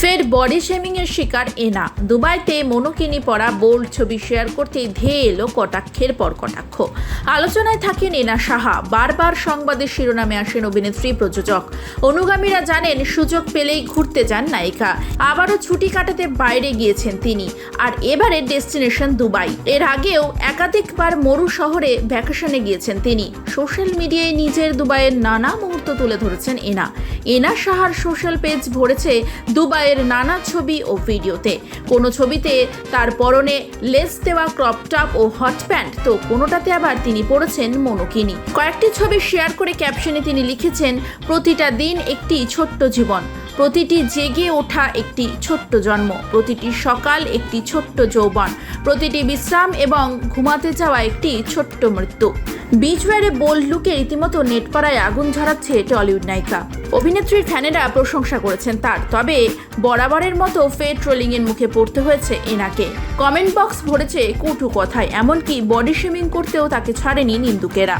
ফের body shaming এর শিকার এনা। দুবাইতে মনোকিনি পরা বোল্ড ছবি শেয়ার করতেই ধেয়ে এলো কটাক্ষের পর কটাক্ষ। আলোচনায় থাকেন এনা সাহা। বারবার সংবাদের শিরোনামে আসেন অভিনেত্রী, প্রযোজক। অনুগামীরা জানেন, সুযোগ পেলেই ঘুরতে যান নায়িকা। আবারও ছুটি কাটাতে বাইরে গিয়েছেন তিনি। আর এবারে ডেস্টিনেশন দুবাই। এর আগেও একাধিকবার মরু শহরে ভ্যাকেশনে গিয়েছেন তিনি। সোশ্যাল মিডিয়ায় নিজের দুবাইয়ের নানা মুহূর্ত তুলে ধরেছেন এনা। এনা সাহার সোশ্যাল পেজ ভরেছে দুবাইয়ের নানা ছবি ও ভিডিওতে। কোনো ছবিতে তার পরনে লেস দেওয়া ক্রপ টপ ও হট প্যান্ট, তো কোনোটাতে আবার তিনি পড়েছেন মনোকিনি। কয়েকটি ছবি শেয়ার করে ক্যাপশনে তিনি লিখেছেন, প্রতিটা দিন একটি ছোট্ট জীবন। প্রতিটি জেগে ওঠা একটি ছোট্ট জন্ম, প্রতিটি সকাল একটি ছোট্ট যৌবন, প্রতিটি বিশ্রাম এবং ঘুমাতে যাওয়া একটি ছোট্ট মৃত্যু। বিচওয়ারে বোল্ড লুকে রীতিমতো নেটপাড়ায় আগুন ঝরাচ্ছে টলিউড নায়িকা। অভিনেত্রীর ফ্যানেরা প্রশংসা করেছেন তার, তবে বরাবরের মতো ফের ট্রোলিংয়ের মুখে পড়তে হয়েছে এনাকে। কমেন্ট বক্স ভরেছে কটু কথায়, এমনকি বডি শেমিং করতেও তাকে ছাড়েনি নিন্দুকেরা।